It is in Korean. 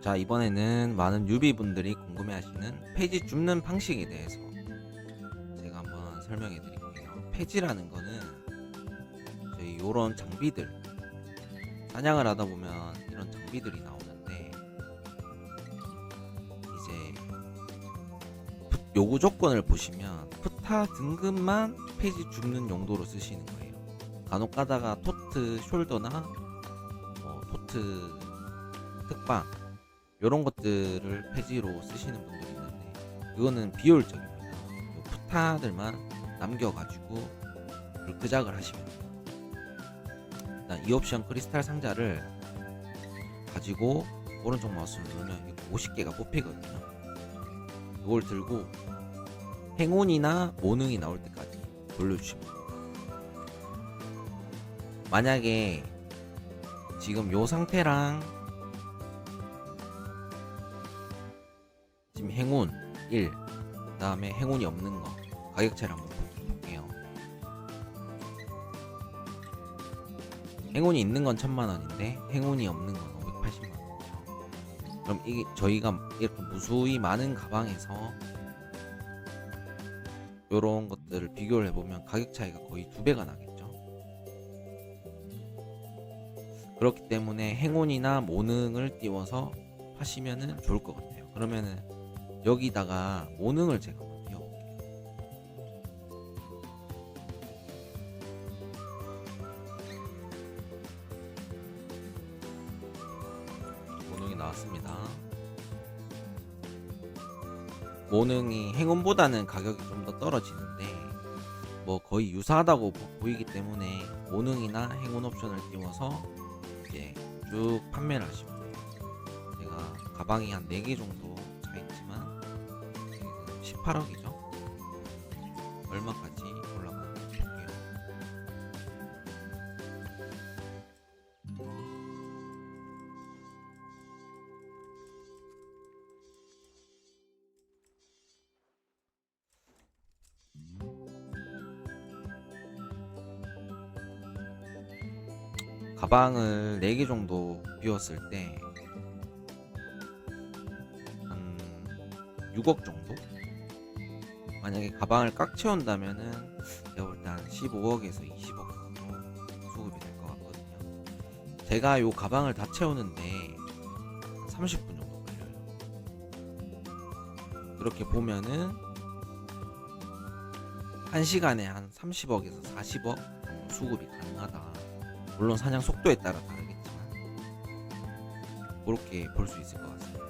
자 이번에는 많은 유비분들이 궁금해하시는 폐지 줍는 방식에 대해서 제가 한번 설명해 드릴게요. 폐지라는 거는 저희 요런 장비들 사냥을 하다 보면 이런 장비들이 나오는데 이제 푸- 요구 조건을 보시면 푸타 등급만 폐지 줍는 용도로 쓰시는 거예요. 간혹 가다가 토트 숄더나 뭐 토트 특방 이런 것들을 폐지로 쓰시는 분들이 있는데 그거는 비효율적입니다. 요 푸타들만 남겨가지고 불크작을 하시면. 일단 이 옵션 크리스탈 상자를 가지고 오른쪽 마우스를 누르면 50개가 뽑히거든요. 이걸 들고 행운이나 모능이 나올 때까지 돌려주시면 돼요. 만약에 지금 요 상태랑 행운 1 그 다음에 행운이 없는 거 가격차를 한번 볼게요. 행운이 있는 건 천만 원인데 행운이 없는 건 580만 원이죠. 그럼 이게 저희가 이렇게 무수히 많은 가방에서 이런 것들을 비교를 해보면 가격 차이가 거의 두 배가 나겠죠. 그렇기 때문에 행운이나 모능을 띄워서 하시면은 좋을 것 같아요. 그러면은 여기다가 모능을 띄워볼게요. 모능이 나왔습니다. 모능이 행운보다는 가격이 좀 더 떨어지는데 뭐 거의 유사하다고 보- 보이기 때문에 모능이나 행운 옵션을 띄워서 이제 쭉 판매를 하시면 돼요. 제가 가방이 한 4개 정도 18억이죠. 얼마까지 올라가는지 볼게요. 가방을 4개 정도 비웠을 때한 6억 정도? 만약에 가방을 꽉 채운다면은 제가 한 15억에서 20억 정도 수급이 될 것 같거든요. 제가 요 가방을 다 채우는데 한 30분 정도 걸려요. 이렇게 보면은 한 시간에 한 30억에서 40억 정도 수급이 가능하다. 물론 사냥 속도에 따라 다르겠지만 그렇게 볼 수 있을 것 같습니다.